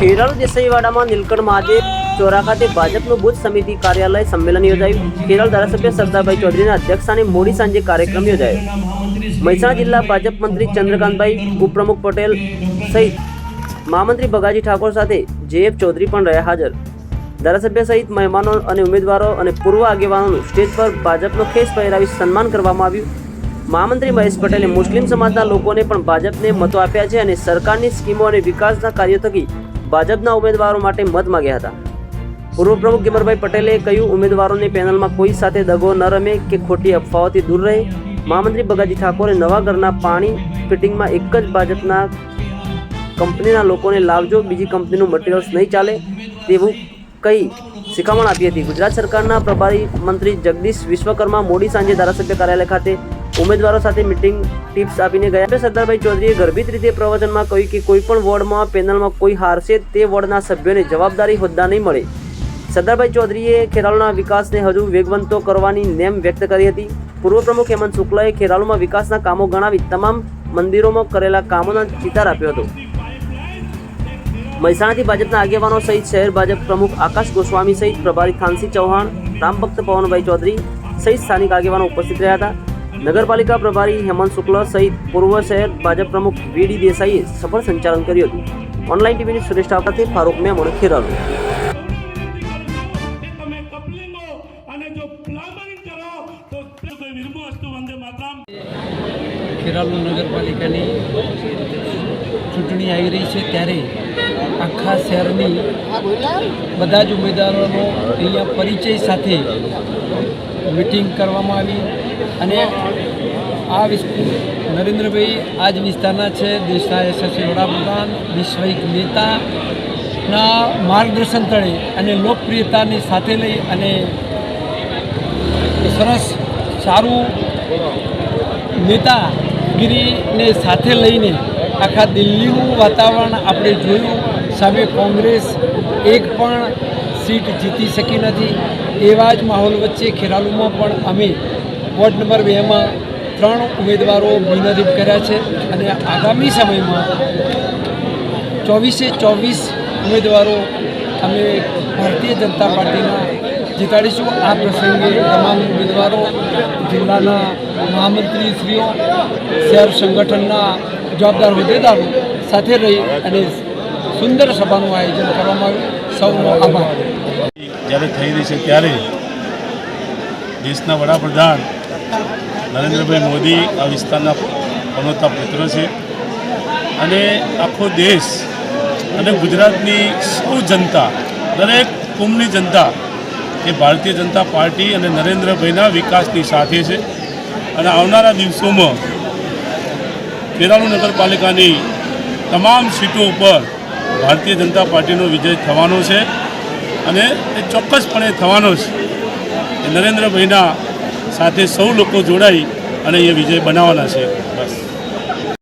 ખેરાલુ દેસાઈવાડામાં નીલકંઠ મહાદેવ ચોરા ખાતે ભાજપનું બુથ સમિતિ કાર્યાલય સંમેલન યોજાયું. કેરળ ધારાસભ્ય સરદારભાઈ ચૌધરીના અધ્યક્ષસ્થાને મોડી સાંજે કાર્યક્રમ યોજાયો. મહેસાણા જિલ્લા ભાજપ મંત્રી ચંદ્રકાંતભાઈ ઉપપ્રમુખ પટેલ સહિત મહામંત્રી ભગાજી ઠાકોર સાથે જેએફ ચૌધરી પણ રહ્યા હાજર. ધારાસભ્ય સહિત મહેમાનો અને ઉમેદવારો અને પૂર્વ આગેવાનોનું સ્ટેજ પર ભાજપનો ખેસ પહેરાવી સન્માન કરવામાં આવ્યું. મહામંત્રી મહેશ પટેલે મુસ્લિમ સમાજના લોકોને પણ ભાજપને મતો આપ્યા છે અને સરકારની સ્કીમો અને વિકાસના કાર્યો થકી ભાજપના ઉમેદવારો માટે મત માગ્યા હતા. પૂર્વ પ્રમુખ કેમરભાઈ પટેલે કહ્યું, ઉમેદવારોની પેનલમાં કોઈ સાથે દગો ન રમે કે ખોટી અફવાઓથી દૂર રહે. મહામંત્રી બગાજી ઠાકોરે નવા ઘરના પાણી ફિટિંગમાં એક જ ભાજપના કંપનીના લોકોને લાવજો, બીજી કંપનીનું મટીરિયલ્સ નહીં ચાલે તેવું કહી શિખામણ આપી હતી. ગુજરાત સરકારના પ્રભારી મંત્રી જગદીશ વિશ્વકર્મા મોડી સાંજે ધારાસભ્ય કાર્યાલય ખાતે ઉમેદવારો સાથે મીટિંગ ટિપ્સ આપીને ગયા સરદારભાઈ ચૌધરીએ ગર્ભિત રીતે પ્રવચનમાં કહ્યું કે કોઈ પણ વોર્ડમાં, પેનલમાં કોઈ હારશે તે વોર્ડના સભ્યોને જવાબદારી હોદ્દા નહીં મળે. સરદારભાઈ ચૌધરીએ ખેરાલુના વિકાસને હજુ વેગવંતો કરવાની નેમ વ્યક્ત કરી હતી. પૂર્વ પ્રમુખ હેમંત શુક્લાએ ખેરાલુમાં વિકાસના કામો ગણાવી તમામ મંદિરોમાં કરેલા કામોના ચિતાર આપ્યો હતો. મહેસાણાથી ભાજપના આગેવાનો સહિત શહેર ભાજપ પ્રમુખ આકાશ ગોસ્વામી સહિત પ્રભારી ખાનસિંહ ચૌહાણ, રામભક્ત પવનભાઈ ચૌધરી સહિત સ્થાનિક આગેવાનો ઉપસ્થિત રહ્યા હતા. નગરપાલિકા પ્રભારી હેમંત શુક્લ સહિત પૂર્વ શહેર ભાજપ પ્રમુખ વીડી દેસાઈએ સફળ સંચાલન કર્યું હતું. ઓનલાઈન ટીવીની સુરેશ ઠાકોરથી ફારૂક મેમણ માતરમ. ખેરાલુ નગરપાલિકાની ચૂંટણી આવી રહી છે ત્યારે આખા શહેરની બધા જ ઉમેદવારોનો અહીંયા પરિચય સાથે મિટિંગ કરવામાં આવી. અને આ નરેન્દ્રભાઈ, આ જ વિસ્તારના છે દેશના યશસ્વી વડાપ્રધાન વિશ્વિક નેતાના માર્ગદર્શન તળે અને લોકપ્રિયતાની સાથે લઈ અને સરસ, સારું નેતાગીરીને સાથે લઈને આખા દિલ્હીનું વાતાવરણ આપણે જોયું. સામે કોંગ્રેસ એક પણ સીટ જીતી શકી નથી. એવા જ માહોલ વચ્ચે ખેરાલુમાં પણ અમે વોર્ડ નંબર બેમાં ત્રણ ઉમેદવારો બિનહરીફ કર્યા છે અને આગામી સમયમાં ચોવીસે ચોવીસ ઉમેદવારો અમે ભારતીય જનતા પાર્ટીના જીતાડીશું. આ પ્રસંગે તમામ ઉમેદવારો, જિલ્લાના મહામંત્રીશ્રીઓ, શહેર સંગઠનના જવાબદાર હોદ્દેદારો સાથે રહી અને સુંદર સભાનું આયોજન કરવામાં આવ્યું. સૌનો આભાર. જ્યારે થઈ રહી છે ત્યારે દેશના વડાપ્રધાન નરેન્દ્રભાઈ મોદી આ વિસ્તારના પનોતા પુત્ર છે. અને આખો દેશ અને ગુજરાતની સૌ જનતા, દરેક કુંભની જનતા એ ભારતીય જનતા પાર્ટી અને નરેન્દ્રભાઈના વિકાસની સાથે છે. અને આવનારા દિવસોમાં ખેરાલુ નગરપાલિકાની તમામ સીટો ઉપર ભારતીય જનતા પાર્ટીનો વિજય થવાનો છે. અને એ ચોક્કસપણે થવાનો છે. નરેન્દ્રભાઈના સાથે સૌ લોકો જોડાઈ અને એ વિજય બનાવવાના છે.